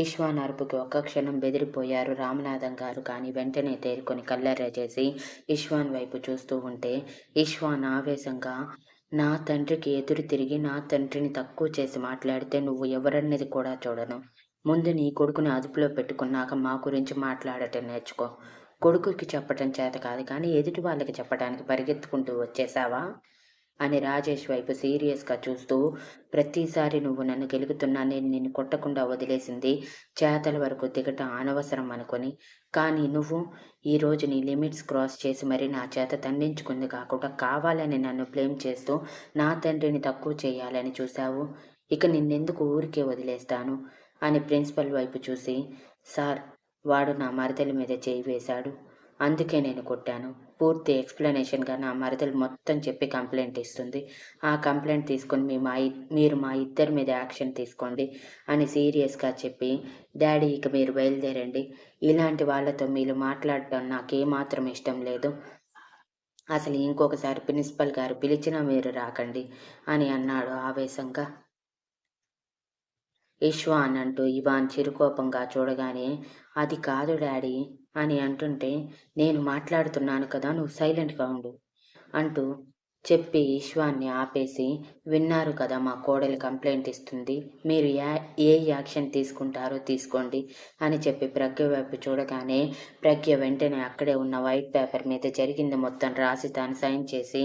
ఈశ్వాన్ అరుపుకి ఒక్క క్షణం బెదిరిపోయారు రామనాథం గారు. కానీ వెంటనే తేరుకొని కల్లెర్ర చేసి ఈశ్వాన్ వైపు చూస్తూ ఉంటే ఈశ్వాన్ ఆవేశంగా నా తండ్రికి ఎదురు తిరిగి నా తండ్రిని తక్కువ చేసి మాట్లాడితే నువ్వు ఎవరన్నది కూడా చూడను. ముందు నీ కొడుకుని అదుపులో పెట్టుకున్నాక మా గురించి మాట్లాడటం నేర్చుకో. కొడుకుకి చెప్పటం చేత కాదు కానీ ఎదుటి వాళ్ళకి చెప్పడానికి పరిగెత్తుకుంటూ వచ్చేసావా? అని రాజేష్ వైపు సీరియస్గా చూస్తూ ప్రతిసారి నువ్వు నన్ను గెలుగుతున్నా నేను నిన్ను కొట్టకుండా వదిలేసింది చేతల వరకు దిగటం అనవసరం అనుకొని. కానీ నువ్వు ఈరోజు నీ లిమిట్స్ క్రాస్ చేసి మరి నా చేత తండించుకుంది కాకుండా కావాలని నన్ను బ్లేమ్ చేస్తూ నా తండ్రిని తక్కువ చేయాలని చూశావు. ఇక నిన్నెందుకు ఊరికే వదిలేస్తాను? అని ప్రిన్సిపల్ వైపు చూసి సార్ వాడు నా మరదల మీద చేయి వేశాడు. అందుకే నేను కొట్టాను. పూర్తి ఎక్స్ప్లెనేషన్గా నా మరదలు మొత్తం చెప్పి కంప్లైంట్ ఇస్తుంది. ఆ కంప్లైంట్ తీసుకొని మీ మా మీరు మా ఇద్దరి మీద యాక్షన్ తీసుకోండి అని సీరియస్గా చెప్పి డాడీ ఇక మీరు బయలుదేరండి. ఇలాంటి వాళ్ళతో మీరు మాట్లాడటం నాకేమాత్రం ఇష్టం లేదు. అసలు ఇంకొకసారి ప్రిన్సిపల్ గారు పిలిచినా మీరు రాకండి అని అన్నాడు ఆవేశంగా. ఇష్వాన్ అంటూ ఇవాన్ చిరుకోపంగా చూడగానే అది కాదు డాడీ. అని అంటుంటే నేను మాట్లాడుతున్నాను కదా నువ్వు సైలెంట్గా ఉండు అంటూ చెప్పి ఈశ్వాన్ని ఆపేసి విన్నారు కదా మా కోడలు కంప్లైంట్ ఇస్తుంది మీరు యా ఏ యాక్షన్ తీసుకుంటారో తీసుకోండి అని చెప్పి ప్రజ్ఞ వైపు చూడగానే ప్రజ్ఞ వెంటనే అక్కడే ఉన్న వైట్ పేపర్ మీద జరిగింది మొత్తం రాసి తాను సైన్ చేసి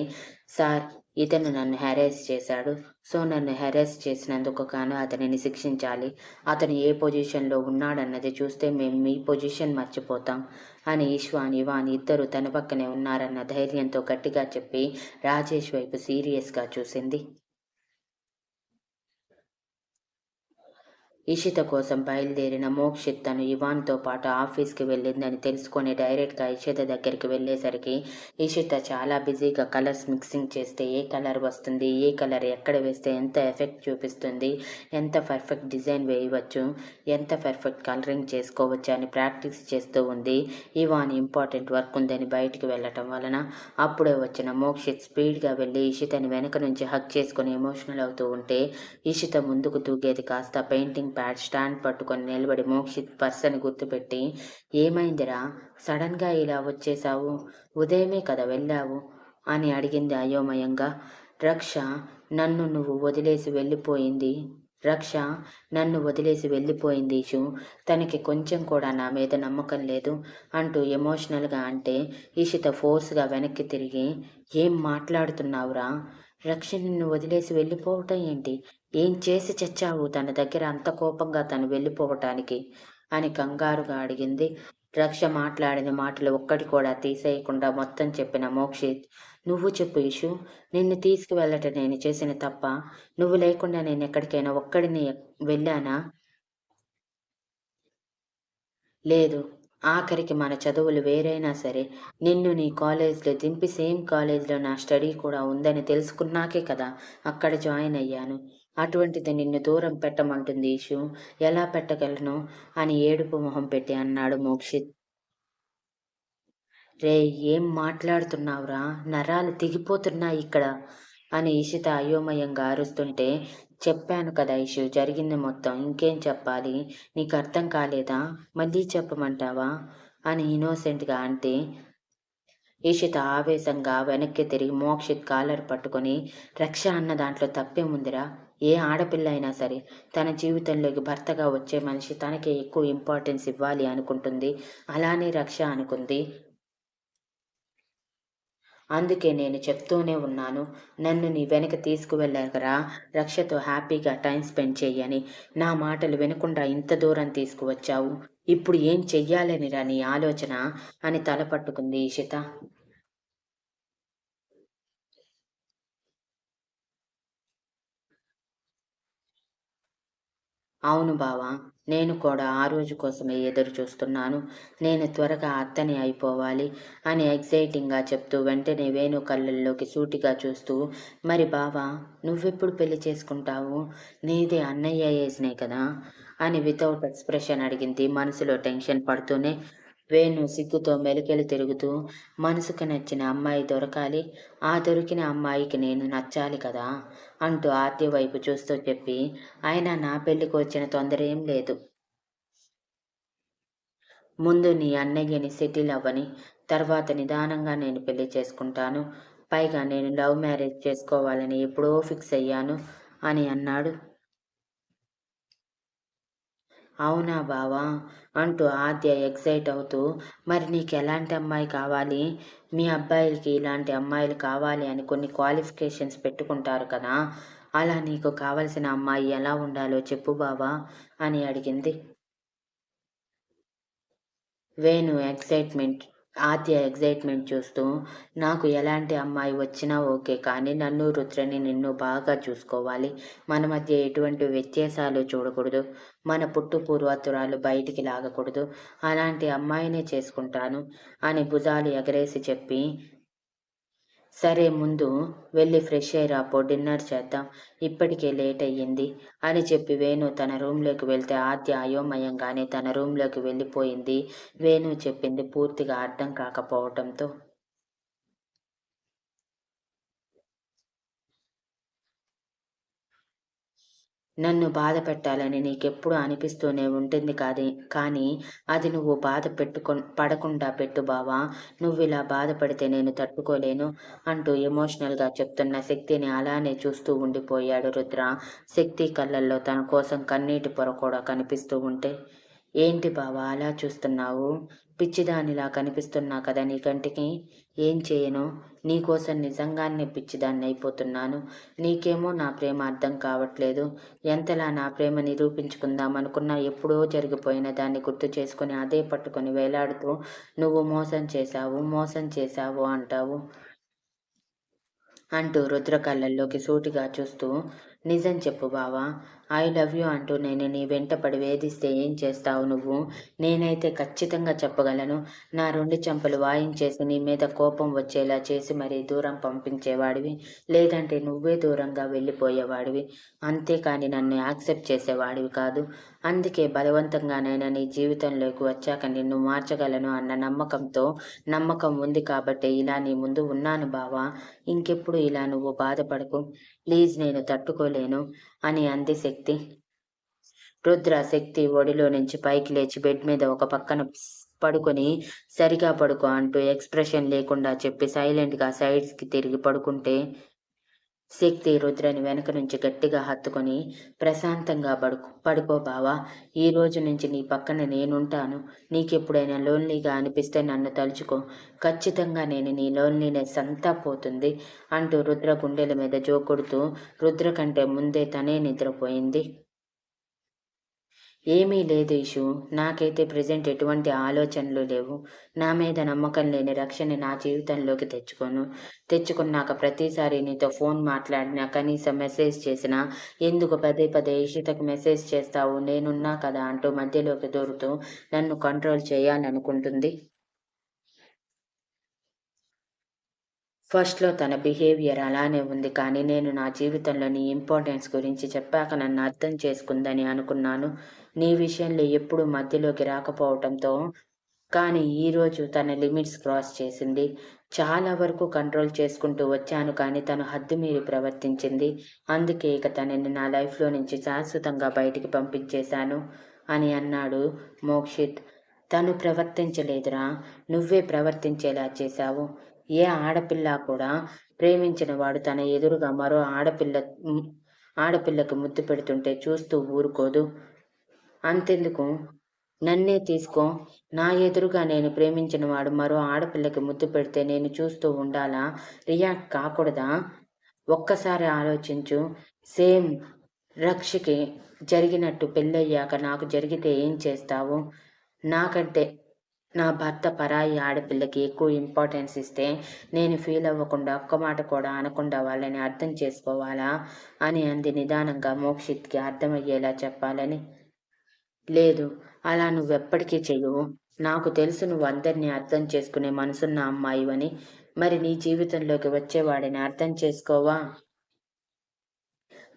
సార్ ఇతను నన్ను హ్యారెస్ చేశాడు. సో నన్ను హ్యారెస్ చేసినందుకు గాను అతనిని శిక్షించాలి. అతను ఏ పొజిషన్లో ఉన్నాడన్నది చూస్తే మేము మీ పొజిషన్ మర్చిపోతాం అని ఈశ్వాన్ ఇవాన్ ఇద్దరు తన పక్కనే ఉన్నారన్న ధైర్యంతో గట్టిగా చెప్పి రాజేష్ వైపు సీరియస్గా చూసింది. ఇషిత కోసం బయలుదేరిన మోక్షిత్ తను ఇవాన్తో పాటు ఆఫీస్కి వెళ్ళిందని తెలుసుకొని డైరెక్ట్గా ఇషిత దగ్గరికి వెళ్ళేసరికి ఇషిత చాలా బిజీగా కలర్స్ మిక్సింగ్ చేస్తే ఏ కలర్ వస్తుంది ఏ కలర్ ఎక్కడ వేస్తే ఎంత ఎఫెక్ట్ చూపిస్తుంది ఎంత పర్ఫెక్ట్ డిజైన్ వేయవచ్చు ఎంత పర్ఫెక్ట్ కలరింగ్ చేసుకోవచ్చు అని ప్రాక్టీస్ చేస్తూ ఉంది. ఇవాన్ ఇంపార్టెంట్ వర్క్ ఉందని బయటికి వెళ్ళటం వలన అప్పుడే వచ్చిన మోక్షిత్ స్పీడ్గా వెళ్ళి ఇషితని వెనక నుంచి హక్ చేసుకుని ఎమోషనల్ అవుతూ ఉంటే ఇషిత ముందుకు తూగేది కాస్త పెయింటింగ్ ప్యాడ్ స్టాండ్ పట్టుకొని నిలబడి మోక్షిత్ పర్సన్ గుర్తుపెట్టి ఏమైందిరా? సడన్గా ఇలా వచ్చేసావు ఉదయమే కదా వెళ్ళావు? అని అడిగింది అయోమయంగా. రక్ష నన్ను నువ్వు వదిలేసి వెళ్ళిపోయింది. రక్ష నన్ను వదిలేసి వెళ్ళిపోయింది ఇషు. తనకి కొంచెం కూడా నా మీద నమ్మకం లేదు అంటూ ఎమోషనల్గా అంటే ఈషిత ఫోర్స్గా వెనక్కి తిరిగి ఏం మాట్లాడుతున్నావురా? రక్ష నిన్ను వదిలేసి వెళ్ళిపోవటం ఏంటి? ఏం చేసి చచ్చావు? తన దగ్గర అంత కోపంగా తను వెళ్ళిపోవటానికి? అని కంగారుగా అడిగింది. రక్ష మాట్లాడిన మాటలు ఒక్కటి కూడా తీసేయకుండా మొత్తం చెప్పిన మోక్షిత్ నువ్వు చెప్పు ఇషు నిన్ను తీసుకువెళ్ళటం నేను చేసిన తప్ప నువ్వు లేకుండా నేను ఎక్కడికైనా ఒక్కడిని వెళ్ళానా? లేదు. ఆఖరికి మన చదువులు వేరైనా సరే నిన్ను నీ కాలేజ్లో దింపి సేమ్ కాలేజ్లో నా స్టడీ కూడా ఉందని తెలుసుకున్నాకే కదా అక్కడ జాయిన్ అయ్యాను. అటువంటిది నిన్ను దూరం పెట్టమంటుంది ఈషు ఎలా పెట్టగలను? అని ఏడుపు మొహం పెట్టి అన్నాడు మోక్షిత్ రే ఏం మాట్లాడుతున్నావురా? నరాలు తెగిపోతున్నాయి ఇక్కడ. అని ఈషిత అయోమయంగా అరుస్తుంటే చెప్పాను కదా ఇషు జరిగింది మొత్తం ఇంకేం చెప్పాలి? నీకు అర్థం కాలేదా? మళ్ళీ చెప్పమంటావా? అని ఇన్నోసెంట్గా అంటే ఈషిత ఆవేశంగా వెనక్కి తిరిగి మోక్షిత్ కాలర్ పట్టుకొని రక్ష అన్న దాంట్లో తప్పేముందిరా ఏ ఆడపిల్ల అయినా సరే తన జీవితంలోకి భర్తగా వచ్చే మనిషి తనకే ఎక్కువ ఇంపార్టెన్స్ ఇవ్వాలి అనుకుంటుంది. అలానే రక్ష అనుకుంది. అందుకే నేను చెప్తూనే ఉన్నాను నన్ను నీ వెనక తీసుకువెళ్ళగరా రక్షతో హ్యాపీగా టైం స్పెండ్ చెయ్యని. నా మాటలు వినకుండా ఇంత దూరం తీసుకువచ్చావు. ఇప్పుడు ఏం చెయ్యాలని రా నీ ఆలోచన? అని తలపట్టుకుంది పట్టుకుంది అవును బావా నేను కూడా ఆ రోజు కోసమే ఎదురు చూస్తున్నాను. నేను త్వరగా అత్తని అయిపోవాలి అని ఎగ్జైటింగ్గా చెప్తూ వెంటనే వేణు కళ్ళల్లోకి సూటిగా చూస్తూ మరి బావా నువ్వెప్పుడు పెళ్ళి చేసుకుంటావు? నీది అన్నయ్య ఏజ్నే కదా? అని వితౌట్ ఎక్స్ప్రెషన్ అడిగింది. మనసులో టెన్షన్ పడుతూనే వేణు సిగ్గుతో మెలికెలు తిరుగుతూ మనసుకు నచ్చిన అమ్మాయి దొరకాలి. ఆ దొరికిన అమ్మాయికి నేను నచ్చాలి కదా అంటూ ఆర్తి వైపు చూస్తూ చెప్పి ఆయన నా పెళ్ళికి వచ్చిన తొందర ఏం లేదు. ముందు నీ అన్నయ్యని సెటిల్ అవ్వని తర్వాత నిదానంగా నేను పెళ్ళి చేసుకుంటాను. పైగా నేను లవ్ మ్యారేజ్ చేసుకోవాలని ఎప్పుడో ఫిక్స్ అయ్యాను అని అన్నాడు. అవునా బావా? అంటూ ఆద్య ఎక్సైట్ అవుతూ మరి నీకు ఎలాంటి అమ్మాయి కావాలి? మీ అబ్బాయిలకి ఇలాంటి అమ్మాయిలు కావాలి అని కొన్ని క్వాలిఫికేషన్స్ పెట్టుకుంటారు కదా. అలా నీకు కావలసిన అమ్మాయి ఎలా ఉండాలో చెప్పు బావా అని అడిగింది. వేణు ఎక్సైట్మెంట్ ఆద్య ఎగ్జైట్మెంట్ చూస్తూ నాకు ఎలాంటి అమ్మాయి వచ్చినా ఓకే కానీ నన్ను రుద్రని నిన్ను బాగా చూసుకోవాలి. మన మధ్య ఎటువంటి వ్యత్యాసాలు చూడకూడదు. మన పుట్టు పూర్వతురాలు బయటికి లాగకూడదు. అలాంటి అమ్మాయినే చేసుకుంటాను అని భుజాలు ఎగరేసి చెప్పి సరే ముందు వెళ్ళి ఫ్రెష్ అయ్యి రాపో డిన్నర్ చేద్దాం. ఇప్పటికే లేట్ అయ్యింది అని చెప్పి వేణు తన రూమ్లోకి వెళ్తే ఆద్య అయోమయంగానే తన రూమ్లోకి వెళ్ళిపోయింది. వేణు చెప్పింది పూర్తిగా అర్థం కాకపోవటంతో. నన్ను బాధ పెట్టాలని నీకెప్పుడు అనిపిస్తూనే ఉంటుంది కాదే కానీ అది నువ్వు బాధ పెట్టుకు పడకుండా పెట్టు బావా. నువ్వు ఇలా బాధపడితే నేను తట్టుకోలేను అంటూ ఎమోషనల్గా చెప్తున్న శక్తిని అలానే చూస్తూ ఉండిపోయాడు రుద్ర. శక్తి కళ్ళల్లో తన కోసం కన్నీటి పొర కూడా కనిపిస్తూ ఉంటే ఏంటి బావా అలా చూస్తున్నావు? పిచ్చిదానిలా కనిపిస్తున్నా కదా నీ కంటికి? ఏం చేయను? నీకోసం నిజంగానే పిచ్చిదాన్ని అయిపోతున్నాను. నీకేమో నా ప్రేమ అర్థం కావట్లేదు. ఎంతలా నా ప్రేమ నిరూపించుకుందాం అనుకున్నా ఎప్పుడో జరిగిపోయిన దాన్ని గుర్తు చేసుకుని అదే పట్టుకొని వేలాడుతూ నువ్వు మోసం చేశావు మోసం చేశావు అంటావు. అంటూ రుద్రకళ్ళల్లోకి సూటిగా చూస్తూ నిజం చెప్పు బావా ఐ లవ్ యూ అంటూ నేను నీ వెంటపడి వేధిస్తే ఏం చేస్తావు నువ్వు? నేనైతే ఖచ్చితంగా చెప్పగలను. నా రెండు చెంపలు వాయించేసి నీ మీద కోపం వచ్చేలా చేసి మరీ దూరం పంపించేవాడివి. లేదంటే నువ్వే దూరంగా వెళ్ళిపోయేవాడివి. అంతేకాని నన్ను యాక్సెప్ట్ చేసేవాడివి కాదు. అందుకే బలవంతంగానైనా నీ జీవితంలోకి వచ్చాక నిన్ను మార్చగలను అన్న నమ్మకంతో నమ్మకం ఉంది కాబట్టి ఇలా నీ ముందు ఉన్నాను బావా. ఇంకెప్పుడు ఇలా నువ్వు బాధపడకు. ప్లీజ్ నేను తట్టుకోలేను అని అంది శక్తి. రుద్ర శక్తి ఒడిలో నుంచి పైకి లేచి బెడ్ మీద ఒక పక్కన పడుకొని సరిగా పడుకో అంటూ ఎక్స్ప్రెషన్ లేకుండా చెప్పి సైలెంట్గా సైడ్స్కి తిరిగి పడుకుంటే శక్తి రుద్రని వెనక నుంచి గట్టిగా హత్తుకొని ప్రశాంతంగా పడుకో పడుకో బావా. ఈ రోజు నుంచి నీ పక్కన నేనుంటాను. నీకెప్పుడైనా లోన్లీగా అనిపిస్తే నన్ను తలుచుకో. ఖచ్చితంగా నేను నీ లోన్లీనెస్ అంతా పోతుంది అంటూ రుద్ర గుండెల మీద జోకొడుతూ రుద్ర కంటే ముందే తనే నిద్రపోయింది. ఏమీ లేదు ఇషు నాకైతే ప్రజెంట్ ఎటువంటి ఆలోచనలు లేవు. నా మీద నమ్మకం లేని రక్షణ నా జీవితంలోకి తెచ్చుకోను. తెచ్చుకున్నాక ప్రతిసారి నీతో ఫోన్ మాట్లాడినా కనీసం మెసేజ్ చేసినా ఎందుకు పదే పదే ఇషితకు మెసేజ్ చేస్తావు? నేనున్నా కదా అంటూ మధ్యలోకి దూరుతూ నన్ను కంట్రోల్ చేయాలనుకుంటుంది. ఫస్ట్లో తన బిహేవియర్ అలానే ఉంది కానీ నేను నా జీవితంలోని ఇంపార్టెన్స్ గురించి చెప్పాక నన్ను అర్థం చేసుకుందని అనుకున్నాను. నీ విషయంలో ఎప్పుడు మధ్యలోకి రాకపోవటంతో కానీ ఈరోజు తన లిమిట్స్ క్రాస్ చేసింది. చాలా వరకు కంట్రోల్ చేసుకుంటూ వచ్చాను కానీ తను హద్దు మీరి ప్రవర్తించింది. అందుకే ఇక తనని నా లైఫ్లో నుంచి శాశ్వతంగా బయటికి పంపించేశాను అని అన్నాడు మోక్షిత్. తను ప్రవర్తించలేదురా నువ్వే ప్రవర్తించేలా చేశావు. ఏ ఆడపిల్ల కూడా ప్రేమించిన వాడు తన ఎదురుగా మరో ఆడపిల్ల ఆడపిల్లకు ముద్దు పెడుతుంటే చూస్తూ ఊరుకోదు. అంతెందుకు? నన్నే తీసుకో. నా ఎదురుగా నేను ప్రేమించిన వాడు మరో ఆడపిల్లకి ముద్దు పెడితే నేను చూస్తూ ఉండాలా? రియాక్ట్ కాకూడదా? ఒక్కసారి ఆలోచించు. సేమ్ రక్షకి జరిగినట్టు పెళ్ళయ్యాక నాకు జరిగితే ఏం చేస్తావు? నాకంటే నా భర్త పరాయి ఆడపిల్లకి ఎక్కువ ఇంపార్టెన్స్ ఇస్తే నేను ఫీల్ అవ్వకుండా ఒక్క మాట కూడా అనకుండా వాళ్ళని అర్థం చేసుకోవాలా? అని అంది నిదానంగా మోక్షిత్కి అర్థమయ్యేలా చెప్పాలని. లేదు అలా నువ్వెప్పటికీ చెయ్యవు నాకు తెలుసు నువ్వు అందరినీ అర్థం చేసుకునే మనసున్న అమ్మాయివని. మరి నీ జీవితంలోకి వచ్చేవాడిని అర్థం చేసుకోవా?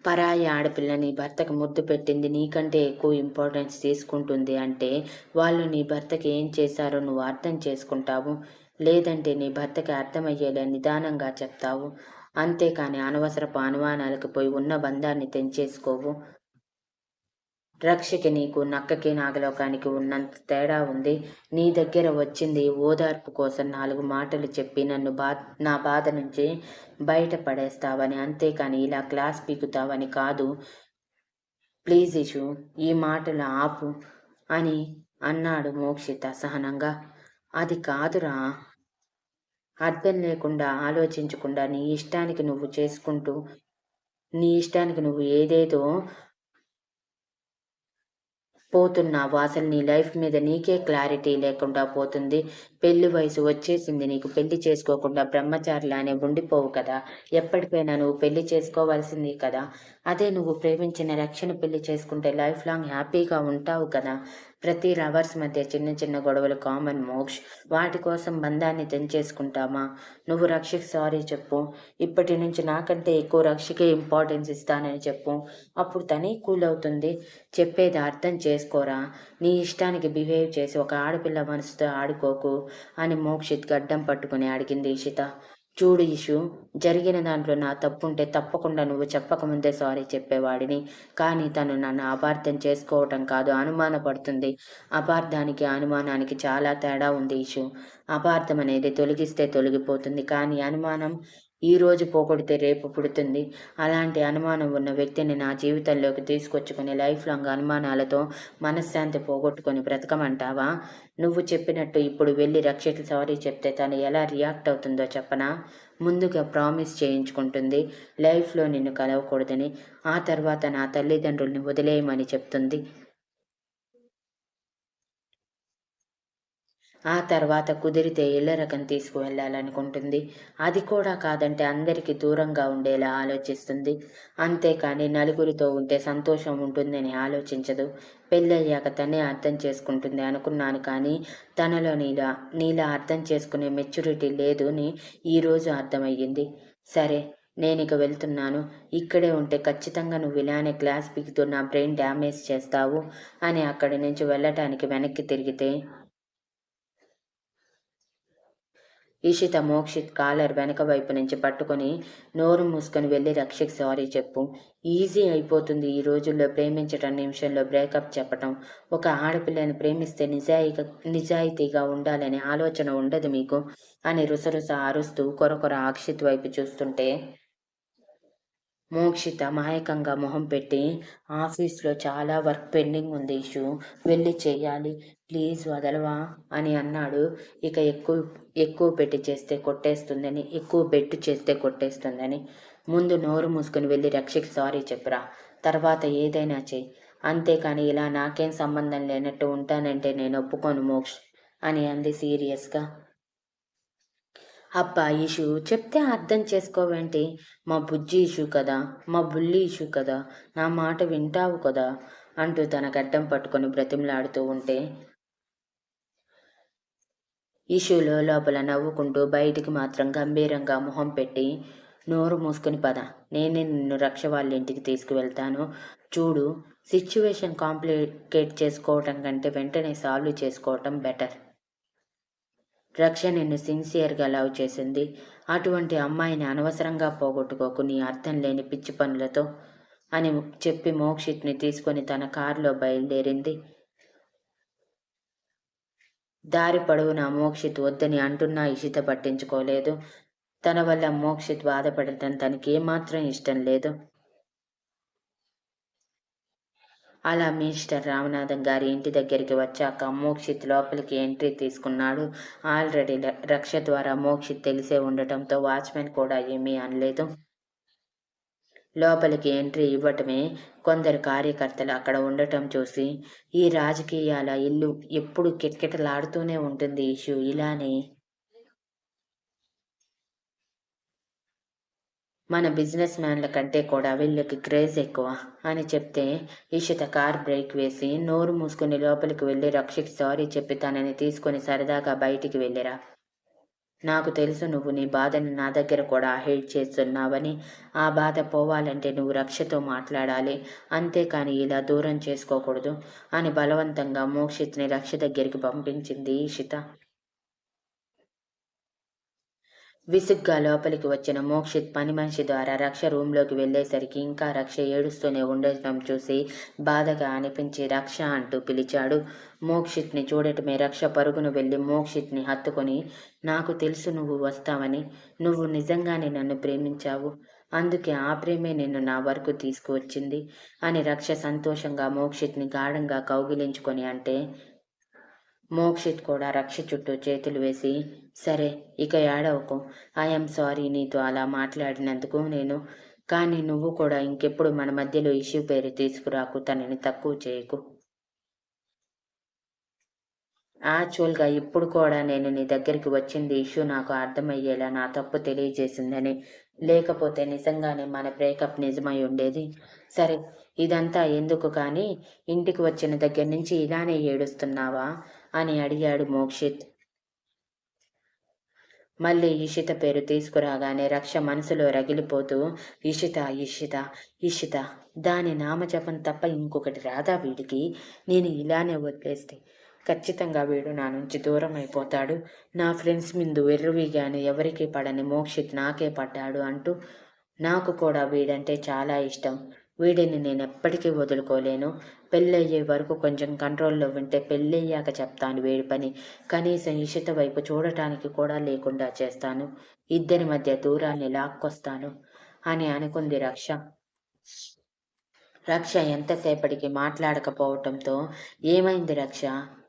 పరాయి ఆడపిల్లని భర్తకు ముద్దు పెట్టింది నీకంటే ఎక్కువ ఇంపార్టెన్స్ తీసుకుంటుంది అంటే వాళ్ళు నీ భర్తకి ఏం చేశారో నువ్వు అర్థం చేసుకుంటావు. లేదంటే నీ భర్తకి అర్థమయ్యేలా నిదానంగా చెప్తావు. అంతేకాని అనవసరపు అనుమానాలకు పోయి ఉన్న బంధాన్ని తెంచేసుకోవు. రక్షకి నీకు నక్కకి నాగలోకానికి ఉన్నంత తేడా ఉంది. నీ దగ్గర వచ్చింది ఓదార్పు కోసం నాలుగు మాటలు చెప్పి నన్ను బా నా బాధ నుంచి బయటపడేస్తావని. అంతేకాని ఇలా క్లాస్ పీకుతావని కాదు. ప్లీజ్ ఇషు ఈ మాటలు ఆపు అని అన్నాడు మోక్షిత సహనంగా. అది కాదురా. అర్థం లేకుండా ఆలోచించకుండా నీ ఇష్టానికి నువ్వు చేసుకుంటూ నీ ఇష్టానికి నువ్వు ఏదేదో పోతున్నావు అసలు నీ లైఫ్ మీద నీకే క్లారిటీ లేకుండా పోతుంది. పెళ్ళి వయసు వచ్చేసింది నీకు. పెళ్ళి చేసుకోకుండా బ్రహ్మచారులానే ఉండిపోవు కదా. ఎప్పటికైనా నువ్వు పెళ్ళి చేసుకోవాల్సింది కదా. అదే నువ్వు ప్రేమించిన రక్షణ పెళ్ళి చేసుకుంటే లైఫ్ లాంగ్ హ్యాపీగా ఉంటావు కదా. ప్రతి రవర్స్ మధ్య చిన్న చిన్న గొడవలు కామన్ మోక్ష్ వాటి కోసం బంధాన్ని తెంచేసుకుంటామా? నువ్వు రక్షకి సారీ చెప్పు. ఇప్పటి నుంచి నాకంటే ఎక్కువ రక్షకే ఇంపార్టెన్స్ ఇస్తానని చెప్పు. అప్పుడు తనే కూల్ అవుతుంది. చెప్పేది అర్థం చేసుకోరా? నీ ఇష్టానికి బిహేవ్ చేసి ఒక ఆడపిల్ల మనసుతో ఆడుకోకు అని మోక్షిత్ గడ్డం పట్టుకుని అడిగింది ఇషిత. చూడు ఇషు జరిగిన దాంట్లో నా తప్పుంటే తప్పకుండా నువ్వు చెప్పకముందే సారీ చెప్పేవాడిని. కానీ తను నన్ను అపార్థం చేసుకోవటం కాదు అనుమానపడుతుంది. అపార్థానికి అనుమానానికి చాలా తేడా ఉంది ఇషు అపార్థం అనేది తొలగిస్తే తొలగిపోతుంది కానీ అనుమానం ఈరోజు పోగొడితే రేపు పుడుతుంది. అలాంటి అనుమానం ఉన్న వ్యక్తిని నా జీవితంలోకి తీసుకొచ్చుకుని లైఫ్ లాంగ్ అనుమానాలతో మనశ్శాంతి పోగొట్టుకొని బ్రతకమంటావా? నువ్వు చెప్పినట్టు ఇప్పుడు వెళ్ళి రక్షకి సారీ చెప్తే తను ఎలా రియాక్ట్ అవుతుందో చెప్పనా? ముందుగా ప్రామిస్ చేయించుకుంటుంది. లైఫ్లో నిన్ను కలవకూడదని. ఆ తర్వాత నా తల్లిదండ్రుల్ని వదిలేయమని చెప్తుంది. ఆ తర్వాత కుదిరితే ఇళ్ళ రకం తీసుకువెళ్ళాలనుకుంటుంది. అది కూడా కాదంటే అందరికీ దూరంగా ఉండేలా ఆలోచిస్తుంది. అంతేకాని నలుగురితో ఉంటే సంతోషం ఉంటుందని ఆలోచించదు. పెళ్ళయ్యాక తనే అర్థం చేసుకుంటుంది అనుకున్నాను కానీ తనలో నీలా నీలా అర్థం చేసుకునే మెచ్యూరిటీ లేదు అని ఈరోజు అర్థమయ్యింది. సరే నేను ఇక వెళ్తున్నాను. ఇక్కడే ఉంటే ఖచ్చితంగా నువ్వు ఇలానే క్లాస్ పిక్తో నా బ్రెయిన్ డ్యామేజ్ చేస్తావు అని అక్కడి నుంచి వెళ్ళటానికి వెనక్కి తిరిగితే ఈషిత మోక్షిత్ కాలర్ వెనక వైపు నుంచి పట్టుకొని నోరు మూసుకొని వెళ్ళి రక్షకి సారీ చెప్పు. ఈజీ అయిపోతుంది ఈ రోజుల్లో ప్రేమించటం నిమిషంలో బ్రేకప్ చెప్పటం. ఒక ఆడపిల్లని ప్రేమిస్తే నిజాయిగా నిజాయితీగా ఉండాలనే ఆలోచన ఉండదు మీకు? అని రుసరుస అరుస్తూ కొరకొర అక్షిత్ వైపు చూస్తుంటే మోక్షిత మాయకంగా మొహం పెట్టి ఆఫీస్లో చాలా వర్క్ పెండింగ్ ఉంది ఇషు వెళ్ళి చేయాలి. ప్లీజ్ వదలవా? అని అన్నాడు. ఇక ఎక్కువ ఎక్కువ పెట్టి చేస్తే కొట్టేస్తుందని ఎక్కువ పెట్టు చేస్తే కొట్టేస్తుందని. ముందు నోరు మూసుకుని వెళ్ళి రక్షకి సారీ చెప్పురా. తర్వాత ఏదైనా చెయ్యి అంతేకాని ఇలా నాకేం సంబంధం లేనట్టు ఉంటానంటే నేను ఒప్పుకోను మోక్ష్ అని అంది సీరియస్గా. అబ్బా ఇషు చెప్తే అర్థం చేసుకోవేంటి? మా బుజ్జి ఇషు కదా మా బుల్లి ఇషు కదా నా మాట వింటావు కదా అంటూ తన గడ్డం పట్టుకొని బ్రతిమలాడుతూ ఉంటే ఇషులో లోపల నవ్వుకుంటూ బయటికి మాత్రం గంభీరంగా మొహం పెట్టి నోరు మూసుకుని పద నేనే నిన్ను రక్ష వాళ్ళ ఇంటికి తీసుకువెళ్తాను. చూడు సిచ్యువేషన్ కాంప్లికేట్ చేసుకోవటం కంటే వెంటనే సాల్వ్ చేసుకోవటం బెటర్. రక్ష నిన్ను సిన్సియర్గా లవ్ చేసింది. అటువంటి అమ్మాయిని అనవసరంగా పోగొట్టుకోకు నీ అర్థం లేని పిచ్చి పనులతో అని చెప్పి మోక్షిత్ని తీసుకొని తన కారులో బయలుదేరింది. దారి పొడవునా మోక్షిత్ వద్దని అంటున్నా ఇషిత పట్టించుకోలేదు. తన వల్ల మోక్షిత్ బాధపడటం తనకి ఏమాత్రం ఇష్టం లేదు. అలా మినిస్టర్ రామనాథం గారి ఇంటి దగ్గరికి వచ్చాక మోక్షిత్ లోపలికి ఎంట్రీ తీసుకున్నాడు. ఆల్రెడీ రక్ష ద్వారా మోక్షిత్ తెలిసే ఉండటంతో వాచ్మెన్ కూడా ఏమీ అనలేదు. లోపలికి ఎంట్రీ ఇవ్వటమే కొందరు కార్యకర్తలు అక్కడ ఉండటం చూసి ఈ రాజకీయాల ఇల్లు ఎప్పుడు కిటకిటలాడుతూనే ఉంటుంది ఇష్యూ ఇలానే మన బిజినెస్ మ్యాన్ల కంటే కూడా వీళ్ళకి క్రేజ్ ఎక్కువ అని చెప్తే ఇషిత కార్ బ్రేక్ వేసి నోరు మూసుకుని లోపలికి వెళ్ళి రక్షకి సారీ చెప్పి తనని తీసుకొని సరదాగా బయటికి వెళ్ళిరా. నాకు తెలుసు నువ్వు నీ బాధని నా దగ్గర కూడా హెల్ప్ చేస్తున్నావని. ఆ బాధ పోవాలంటే నువ్వు రక్షతో మాట్లాడాలి. అంతేకాని ఇలా దూరం చేసుకోకూడదు అని బలవంతంగా మోక్షిత్ని రక్ష దగ్గరికి పంపించింది ఈషిత. విసుగ్గా లోపలికి వచ్చిన మోక్షిత్ పని మనిషి ద్వారా రక్ష రూంలోకి వెళ్ళేసరికి ఇంకా రక్ష ఏడుస్తూనే ఉండటం చూసి బాధగా అనిపించి రక్ష అంటూ పిలిచాడు. మోక్షిత్ని చూడటమే రక్ష పరుగును వెళ్ళి మోక్షిత్ని హత్తుకొని నాకు తెలుసు నువ్వు వస్తావని. నువ్వు నిజంగానే నన్ను ప్రేమించావు. అందుకే ఆ ప్రేమే నిన్ను నా వరకు తీసుకువచ్చింది అని రక్ష సంతోషంగా మోక్షిత్ని గాఢంగా కౌగిలించుకొని అంటే మోక్షిత్ కూడా రక్ష చుట్టూ చేతులు వేసి సరే ఇక ఏడవకు. ఐఎమ్ సారీ నీతో అలా మాట్లాడినందుకు నేను. కానీ నువ్వు కూడా ఇంకెప్పుడు మన మధ్యలో ఇష్యూ పేరు తీసుకురాకు తనని తక్కువ చేయకు. యాక్చువల్గా ఇప్పుడు కూడా నేను నీ దగ్గరికి వచ్చింది ఇష్యూ నాకు అర్థమయ్యేలా నా తప్పు తెలియజేసిందని. లేకపోతే నిజంగానే మన బ్రేకప్ నిజమై ఉండేది. సరే ఇదంతా ఎందుకు కానీ ఇంటికి వచ్చిన దగ్గర నుంచి ఇలానే ఏడుస్తున్నావా? అని అడిగాడు మోక్షిత్. మళ్ళీ ఇషిత పేరు తీసుకురాగానే రక్ష మనసులో రగిలిపోతూ ఇషిత ఇషిత ఇషిత దాని నామజపం తప్ప ఇంకొకటి రాదా వీడికి? నేను ఇలానే వదిలేస్తే ఖచ్చితంగా వీడు నా నుంచి దూరం అయిపోతాడు. నా ఫ్రెండ్స్ ముందు వెర్రువిగాని ఎవరికి పడని మోక్షిత్ నాకే పడ్డాడు అంటూ నాకు కూడా వీడంటే చాలా ఇష్టం. వీడిని నేను ఎప్పటికీ వదులుకోలేను. పెళ్ళయ్యే వరకు కొంచెం కంట్రోల్లో ఉంటే పెళ్ళయ్యాక చెప్తాను వేడి పని. కనీసం ఇషిత వైపు చూడటానికి కూడా లేకుండా చేస్తాను. ఇద్దరి మధ్య దూరాన్ని లాక్కొస్తాను అని అనుకుంది రక్ష. రక్ష ఎంతసేపటికి మాట్లాడకపోవటంతో ఏమైంది రక్ష?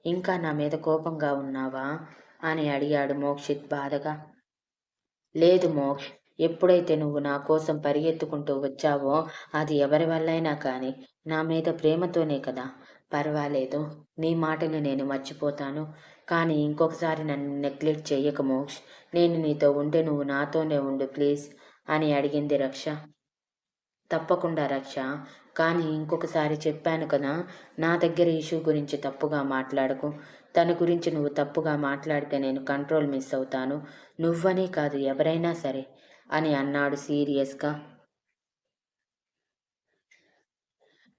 ఇంకా నా మీద కోపంగా ఉన్నావా? అని అడిగాడు మోక్షిత్ బాధగా. లేదు మోక్ష్ ఎప్పుడైతే నువ్వు నా కోసం పరిగెత్తుకుంటూ వచ్చావో అది ఎవరి వల్లైనా కానీ నా మీద ప్రేమతోనే కదా. పర్వాలేదు నీ మాటలు నేను మర్చిపోతాను. కానీ ఇంకొకసారి నన్ను నెగ్లెక్ట్ చేయక మోక్ష్. నేను నీతో ఉంటే నువ్వు నాతోనే ఉండు ప్లీజ్ అని అడిగింది రక్ష. తప్పకుండా రక్ష. కానీ ఇంకొకసారి చెప్పాను కదా నా దగ్గర ఇష్యూ గురించి తప్పుగా మాట్లాడకు. తన గురించి నువ్వు తప్పుగా మాట్లాడితే నేను కంట్రోల్ మిస్ అవుతాను. నువ్వనే కాదు ఎవరైనా సరే. అని అన్నాడు సీరియస్గా.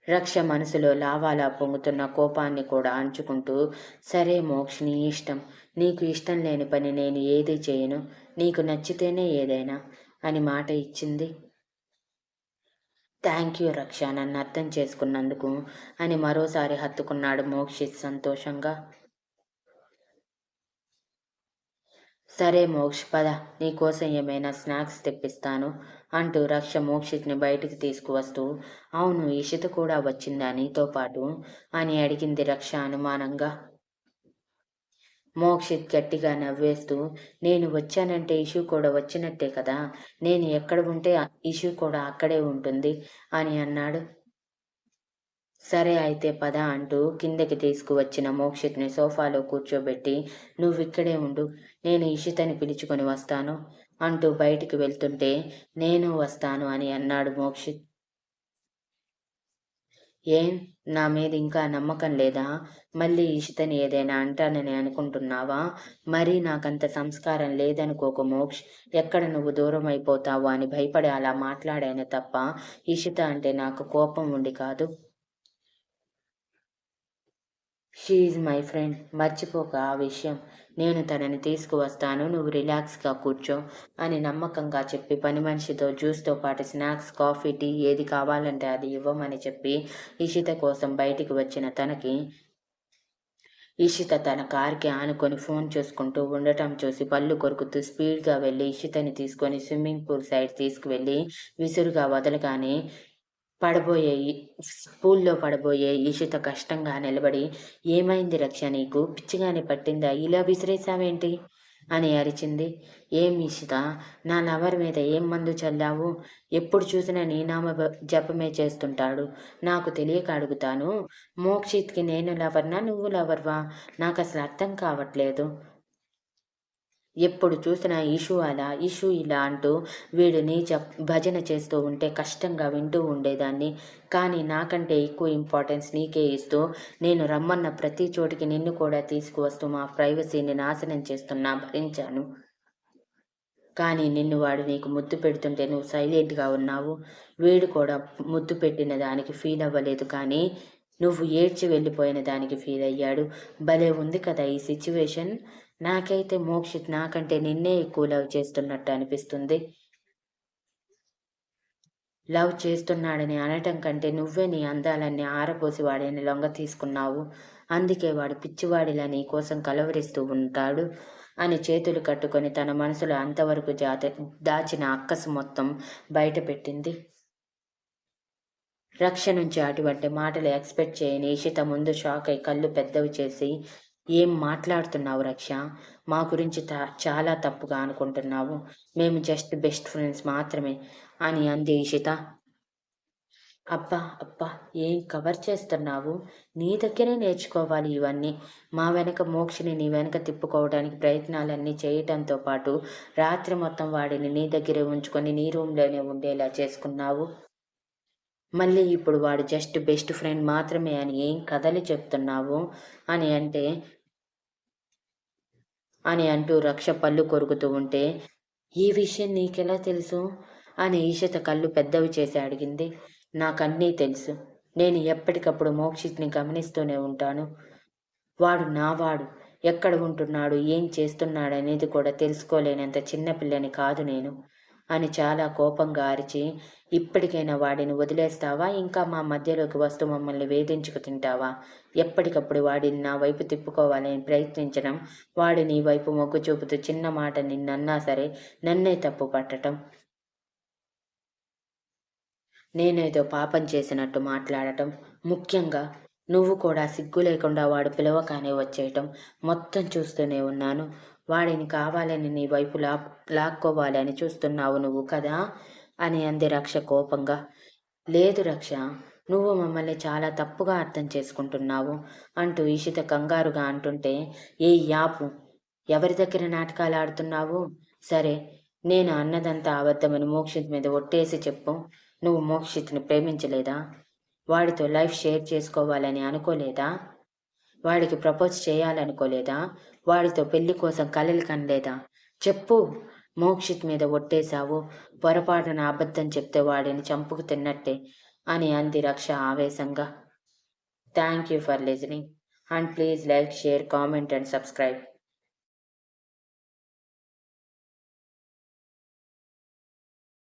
రక్ష మనసులో లావాలా పొంగుతున్న కోపాన్ని కూడా అంచుకుంటూ సరే మోక్షిని ఇష్టం. నీకు ఇష్టం లేని పని నేను ఏది చేయను? నీకు నచ్చితేనే ఏదైనా అని మాట ఇచ్చింది. థ్యాంక్ యూ రక్ష నన్ను అర్థం చేసుకున్నందుకు అని మరోసారి హత్తుకున్నాడు మోక్షిత్ సంతోషంగా. సరే మోక్ష్ పద. నీకోసం ఏమైనా స్నాక్స్ తెప్పిస్తాను అంటూ రక్ష మోక్షిత్ని బయటికి తీసుకువస్తూ అవును ఇషిత కూడా వచ్చిందా నీతో పాటు? అని అడిగింది రక్ష అనుమానంగా. మోక్షిత్ గట్టిగా నవ్వేస్తూ నేను వచ్చానంటే ఇష్యూ కూడా వచ్చినట్టే కదా? నేను ఎక్కడ ఉంటే ఇష్యూ కూడా అక్కడే ఉంటుంది అని అన్నాడు. సరే అయితే పద అంటూ కిందకి తీసుకువచ్చిన మోక్షిత్ని సోఫాలో కూర్చోబెట్టి నువ్వు ఇక్కడే ఉండు. నేను ఇషితని పిలుచుకొని వస్తాను అంటూ బయటికి వెళ్తుంటే నేను వస్తాను అని అన్నాడు మోక్షిత్ ఏం? నా మీద ఇంకా నమ్మకం లేదా? మళ్ళీ ఇషితని ఏదైనా అంటానని అనుకుంటున్నావా? మరీ నాకంత సంస్కారం లేదనుకోక మోక్ష్. ఎక్కడ నువ్వు దూరం అయిపోతావో అని భయపడి అలా మాట్లాడాను తప్ప ఇషిత అంటే నాకు కోపం ఉండి కాదు. షీఈ్ మై ఫ్రెండ్ మర్చిపోక ఆ విషయం. నేను తనని తీసుకువస్తాను. నువ్వు రిలాక్స్గా కూర్చో అని నమ్మకంగా చెప్పి పని మనిషితో జ్యూస్తో పాటు స్నాక్స్ కాఫీ టీ ఏది కావాలంటే అది ఇవ్వమని చెప్పి ఇషిత కోసం బయటికి వచ్చిన తనకి ఇషిత తన కార్కి ఆనుకొని ఫోన్ చూసుకుంటూ ఉండటం చూసి పళ్ళు కొరుకుతూ స్పీడ్గా వెళ్ళి ఇషితని తీసుకొని స్విమ్మింగ్ పూల్ సైడ్ తీసుకువెళ్ళి విసురుగా వదలగానే పడబోయే పూల్లో పడబోయే ఈషిత కష్టంగా నిలబడి ఏమైంది రక్ష నీకు? పిచ్చిగానే పట్టిందా? ఇలా విసిరేసావేంటి అని అరిచింది. ఏం ఈషిత? నా లవర్ మీద ఏం మందు చల్లావు? ఎప్పుడు చూసినా నీనామ జపమే చేస్తుంటాడు. నాకు తెలియక అడుగుతాను. మోక్షిత్కి నేను లవర్నా? నువ్వు లవర్వా? నాకు అసలు అర్థం కావట్లేదు. ఎప్పుడు చూసినా ఇషు అలా ఇషు ఇలా అంటూ వీడిని నీచ భజన చేస్తూ ఉంటే కష్టంగా వింటూ ఉండేదాన్ని. కానీ నాకంటే ఎక్కువ ఇంపార్టెన్స్ నీకే ఇస్తూ నేను రమ్మన్న ప్రతి చోటికి నిన్ను కూడా తీసుకువస్తూ మా ప్రైవసీని నాశనం చేస్తున్నా భరించాను. కానీ నిన్ను వాడు నీకు ముద్దు పెడుతుంటే నువ్వు సైలెంట్గా ఉన్నావు. వీడు కూడా ముద్దు పెట్టిన దానికి ఫీల్ అవ్వలేదు కానీ నువ్వు ఏడ్చి వెళ్ళిపోయిన దానికి ఫీల్ అయ్యాడు. భలే ఉంది కదా ఈ సిచ్యువేషన్ నాకైతే మోక్షిత్ నాకంటే నిన్నే ఎక్కువ లవ్ చేస్తున్నట్టు అనిపిస్తుంది. లవ్ చేస్తున్నాడని అనటం కంటే నువ్వే నీ అందాలన్నీ ఆరపోసి వాడిని లొంగ తీసుకున్నావు. అందుకే వాడు పిచ్చివాడిలా నీ కోసం కలవరిస్తూ ఉంటాడు అని చేతులు కట్టుకొని తన మనసులో అంతవరకు జాత దాచిన అక్కసు మొత్తం బయటపెట్టింది. రక్ష నుంచి అటువంటి మాటలు ఎక్స్పెక్ట్ చేయని ఇషిత ముందు షాక్ అయి కళ్ళు పెద్దవి చేసి ఏం మాట్లాడుతున్నావు రక్ష? మా గురించి చాలా తప్పుగా అనుకుంటున్నావు. మేము జస్ట్ బెస్ట్ ఫ్రెండ్స్ మాత్రమే అని అంది ఇషిత. అబ్బా అబ్బా ఏం కవర్ చేస్తున్నావు? నీ దగ్గరే నేర్చుకోవాలి ఇవన్నీ. మా వెనక మోక్షిని నీ వెనక తిప్పుకోవడానికి ప్రయత్నాలన్నీ చేయటంతో పాటు రాత్రి మొత్తం వాడిని నీ దగ్గరే ఉంచుకొని నీ రూమ్లోనే ఉండేలా చేసుకున్నావు. మళ్ళీ ఇప్పుడు వాడు జస్ట్ బెస్ట్ ఫ్రెండ్ మాత్రమే అని ఏం కథలు చెప్తున్నావు? అని అంటే అని అంటూ రక్ష పళ్ళు కొరుకుతూ ఉంటే ఈ విషయం నీకెలా తెలుసు? అని ఈషత కళ్ళు పెద్దవి చేసి అడిగింది. నాకన్నీ తెలుసు. నేను ఎప్పటికప్పుడు మోక్షిత్ని గమనిస్తూనే ఉంటాను. వాడు నావాడు. ఎక్కడ ఉంటున్నాడు? ఏం చేస్తున్నాడు అనేది కూడా తెలుసుకోలేనంత చిన్నపిల్లని కాదు నేను. అని చాలా కోపంగా అరిచి ఇప్పటికైనా వాడిని వదిలేస్తావా? ఇంకా మా మధ్యలోకి వస్తూ మమ్మల్ని వేధించుకు తింటావా? ఎప్పటికప్పుడు వాడిని నా వైపు తిప్పుకోవాలని ప్రయత్నించడం వాడిని వైపు మొగ్గు చూపుతూ చిన్న మాట నిన్నన్నా సరే నన్నే తప్పు పట్టడం నేనేదో పాపం చేసినట్టు మాట్లాడటం. ముఖ్యంగా నువ్వు కూడా సిగ్గు లేకుండా వాడు పిలవకానే వచ్చేయటం. మొత్తం చూస్తూనే ఉన్నాను. వాడిని కావాలని నీ వైపు లా లాక్కోవాలని చూస్తున్నావు నువ్వు కదా? అని అంది రక్ష కోపంగా. లేదు రక్ష నువ్వు మమ్మల్ని చాలా తప్పుగా అర్థం చేసుకుంటున్నావు అంటూ ఈషిత కంగారుగా అంటుంటే ఏ యాపు ఎవరి దగ్గర నాటకాలు ఆడుతున్నావు? సరే నేను అన్నదంతా అబద్ధమని మోక్షిత్ మీద ఒట్టేసి చెప్పు. నువ్వు మోక్షిత్ని ప్రేమించలేదా? వాడితో లైఫ్ షేర్ చేసుకోవాలని అనుకోలేదా? వాడికి ప్రపోజ్ చేయాలనుకోలేదా? వాడితో పెళ్ళి కోసం కలలు కనలేదా? చెప్పు మోక్షిత్ మీద ఒట్టేశావు పొరపాటున అబద్ధం చెప్తే వాడిని చంపుకు తిన్నట్టే అని అంది రక్ష ఆవేశంగా. Thank you for listening and please like share comment and subscribe.